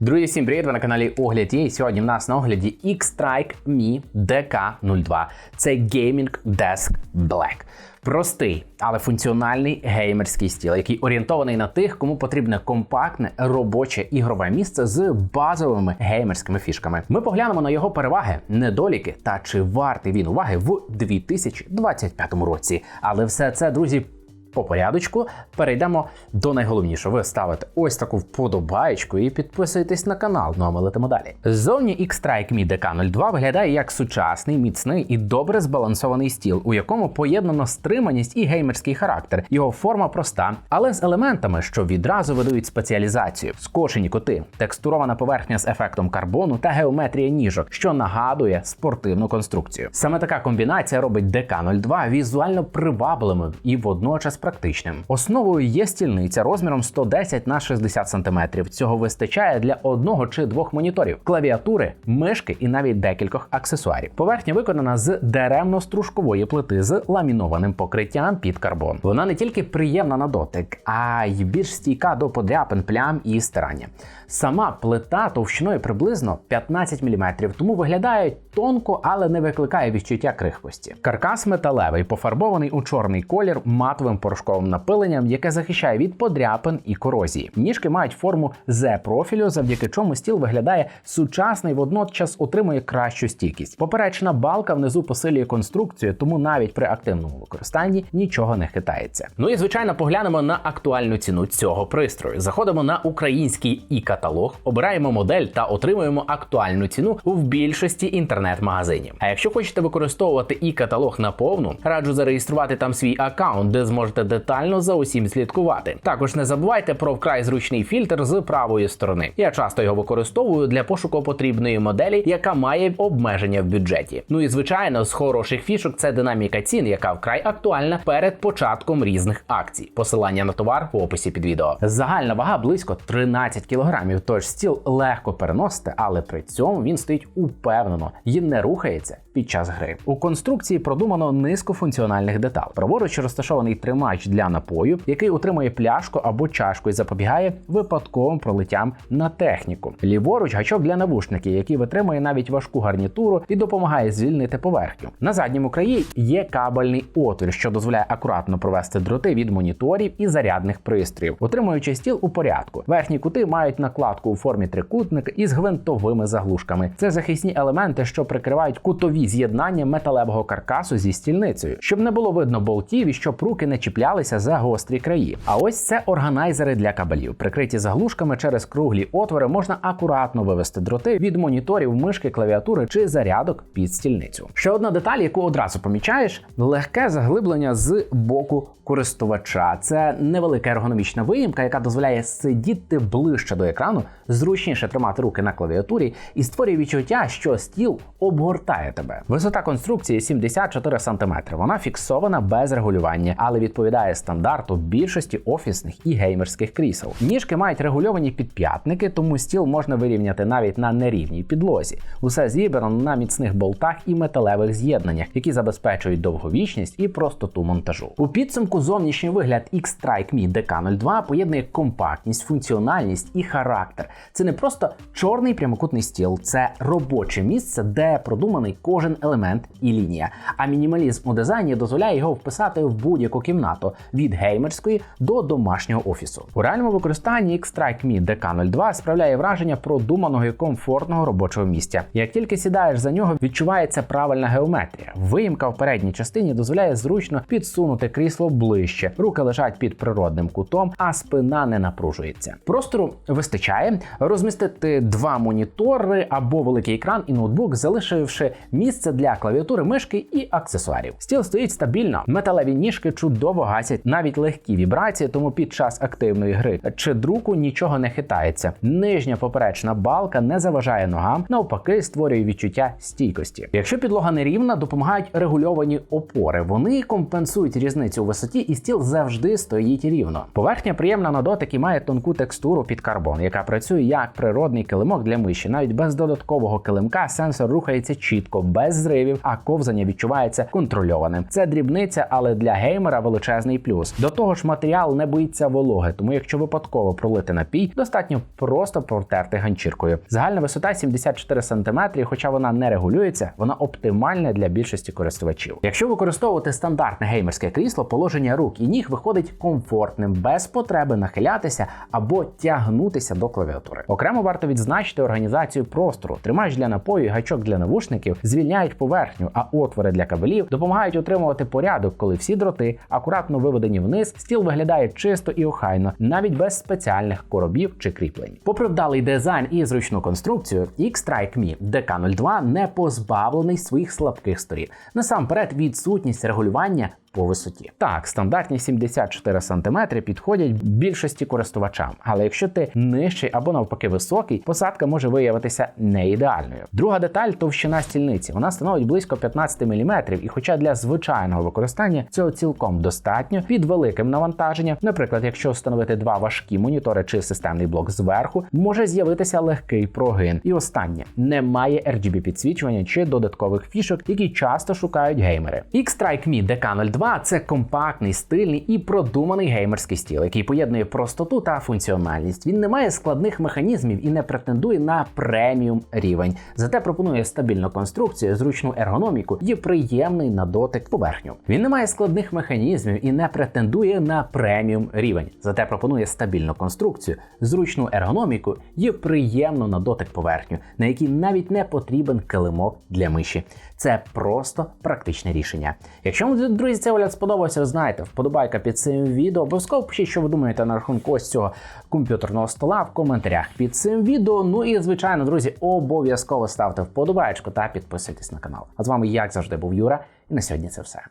Друзі, всім привіт! Ви на каналі Огляд є. І сьогодні в нас на огляді X-Strike Mi DK02. Це Gaming Desk Black. Простий, але функціональний геймерський стіл, який орієнтований на тих, кому потрібне компактне робоче ігрове місце з базовими геймерськими фішками. Ми поглянемо на його переваги, недоліки та чи вартий він уваги в 2025 році. Але все це, друзі, по порядочку перейдемо до найголовнішого. Ви ставите ось таку вподобаєчку і підписуєтесь на канал. Ну а ми летимо далі. Ззовні X-Strike Mi DK02 виглядає як сучасний, міцний і добре збалансований стіл, у якому поєднано стриманість і геймерський характер. Його форма проста, але з елементами, що відразу видають спеціалізацію: скошені коти, текстурована поверхня з ефектом карбону та геометрія ніжок, що нагадує спортивну конструкцію. Саме така комбінація робить DK02 візуально привабливим і водночас практичним. Основою є стільниця розміром 110 на 60 см. Цього вистачає для одного чи двох моніторів, клавіатури, мишки і навіть декількох аксесуарів. Поверхня виконана з деремно-стружкової плити з ламінованим покриттям під карбон. Вона не тільки приємна на дотик, а й більш стійка до подряпин, плям і стирання. Сама плита товщиною приблизно 15 мм, тому виглядає тонко, але не викликає відчуття крихкості. Каркас металевий, пофарбований у чорний колір матовим порошковим напиленням, яке захищає від подряпин і корозії. Ніжки мають форму Z-профілю, завдяки чому стіл виглядає сучасний, водночас отримує кращу стійкість. Поперечна балка внизу посилює конструкцію, тому навіть при активному використанні нічого не хитається. Ну і звичайно, поглянемо на актуальну ціну цього пристрою. Заходимо на український і каталог, обираємо модель та отримуємо актуальну ціну в більшості інтернет-магазинів. А якщо хочете використовувати і каталог наповну, раджу зареєструвати там свій аккаунт, де зможете детально за усім слідкувати. Також не забувайте про вкрай зручний фільтр з правої сторони. Я часто його використовую для пошуку потрібної моделі, яка має обмеження в бюджеті. Ну і звичайно, з хороших фішок це динаміка цін, яка вкрай актуальна перед початком різних акцій. Посилання на товар в описі під відео. Загальна вага близько 13 кг, тож стіл легко переносити, але при цьому він стоїть упевнено і не рухається під час гри. У конструкції продумано низку функціональних деталей. Праворуч розташований тримач для напою, який утримує пляшку або чашку і запобігає випадковим пролиттям на техніку. Ліворуч гачок для навушників, який витримує навіть важку гарнітуру і допомагає звільнити поверхню. На задньому краї є кабельний отвір, що дозволяє акуратно провести дроти від моніторів і зарядних пристроїв, утримуючи стіл у порядку. Верхні кути мають накладку у формі трикутника із гвинтовими заглушками. Це захисні елементи, що прикривають кутові з'єднання металевого каркасу зі стільницею, щоб не було видно болтів і щоб руки не чіплялися за гострі краї. А ось це органайзери для кабелів, прикриті заглушками через круглі отвори, можна акуратно вивести дроти від моніторів, мишки, клавіатури чи зарядок під стільницю. Ще одна деталь, яку одразу помічаєш, легке заглиблення з боку користувача. Це невелика ергономічна виїмка, яка дозволяє сидіти ближче до екрану, зручніше тримати руки на клавіатурі і створює відчуття, що стіл обгортає тебе. Висота конструкції 74 см. Вона фіксована без регулювання, але відповідає стандарту більшості офісних і геймерських крісел. Ніжки мають регульовані підп'ятники, тому стіл можна вирівняти навіть на нерівній підлозі. Усе зібрано на міцних болтах і металевих з'єднаннях, які забезпечують довговічність і простоту монтажу. У підсумку зовнішній вигляд X-Strike Mi DK02 поєднує компактність, функціональність і характер. Це не просто чорний прямокутний стіл, це робоче місце, де продуманий кожен елемент і лінія. А мінімалізм у дизайні дозволяє його вписати в будь-яку кімнату від геймерської до домашнього офісу. У реальному використанні X-Strike Mi DK02 справляє враження продуманого і комфортного робочого місця. Як тільки сідаєш за нього, відчувається правильна геометрія. Виїмка в передній частині дозволяє зручно підсунути крісло ближче, руки лежать під природним кутом, а спина не напружується. Простору вистачає розмістити два монітори або великий екран і ноутбук, залишивши місце для клавіатури, мишки і аксесуарів. Стіл стоїть стабільно, металеві ніжки чудово гасять навіть легкі вібрації, тому під час активної гри чи друку нічого не хитається. Нижня поперечна балка не заважає ногам, навпаки, створює відчуття стійкості. Якщо підлога нерівна, допомагають регульовані опори. Вони компенсують різницю у висоті, і стіл завжди стоїть рівно. Поверхня приємна на дотик і має тонку текстуру під карбон, яка працює як природний килимок для миші. Навіть без додаткового килимка сенсор рухається чітко, без зривів, а ковзання відчувається контрольованим. Це дрібниця, але для геймера величезний плюс. До того ж, матеріал не боїться вологи, тому якщо випадково пролити напій, достатньо просто протерти ганчіркою. Загальна висота 74 см, хоча вона не регулюється, вона оптимальна для більшості користувачів. Якщо використовувати стандартне геймерське крісло, положення рук і ніг виходить комфортним, без потреби нахилятися або тягнутися до клавіатури. Окремо варто відзначити організацію простору. Тримач для напою і гачок для навушників звільняють поверхню, а отвори для кабелів допомагають утримувати порядок, коли всі дроти акуратно виведені вниз, стіл виглядає чисто і охайно, навіть без спеціальних коробів чи кріплень. Попри вдалий дизайн і зручну конструкцію, X-Strike Mi DK02 не позбавлений своїх слабких сторін. Насамперед, відсутність регулювання по висоті. Так, стандартні 74 см підходять більшості користувачам, але якщо ти нижчий або навпаки високий, посадка може виявитися не ідеальною. Друга деталь товщина стільниці. Вона становить близько 15 мм, і хоча для звичайного використання цього цілком достатньо під великим навантаженням, наприклад, якщо встановити два важкі монітори чи системний блок зверху, може з'явитися легкий прогин. І останнє немає RGB підсвічування чи додаткових фішок, які часто шукають геймери. X-Strike Mi DK02 це компактний, стильний і продуманий геймерський стіл, який поєднує простоту та функціональність. Він не має складних механізмів і не претендує на преміум рівень. Зате пропонує стабільну конструкцію, зручну ергономіку і приємний на дотик поверхню. Він не має складних механізмів і не претендує на преміум рівень. Зате пропонує стабільну конструкцію, зручну ергономіку і приємну на дотик поверхню, на якій навіть не потрібен килимок для миші. Це просто практичне рішення. Якщо вам, друзі, цей огляд сподобався, знаєте, вподобайка під цим відео. Обов'язково пишіть, що ви думаєте на рахунку ось цього комп'ютерного стола в коментарях під цим відео. Ну і звичайно, друзі, обов'язково ставте вподобайку та підписуйтесь на канал. А з вами, як завжди, був Юра, і на сьогодні це все.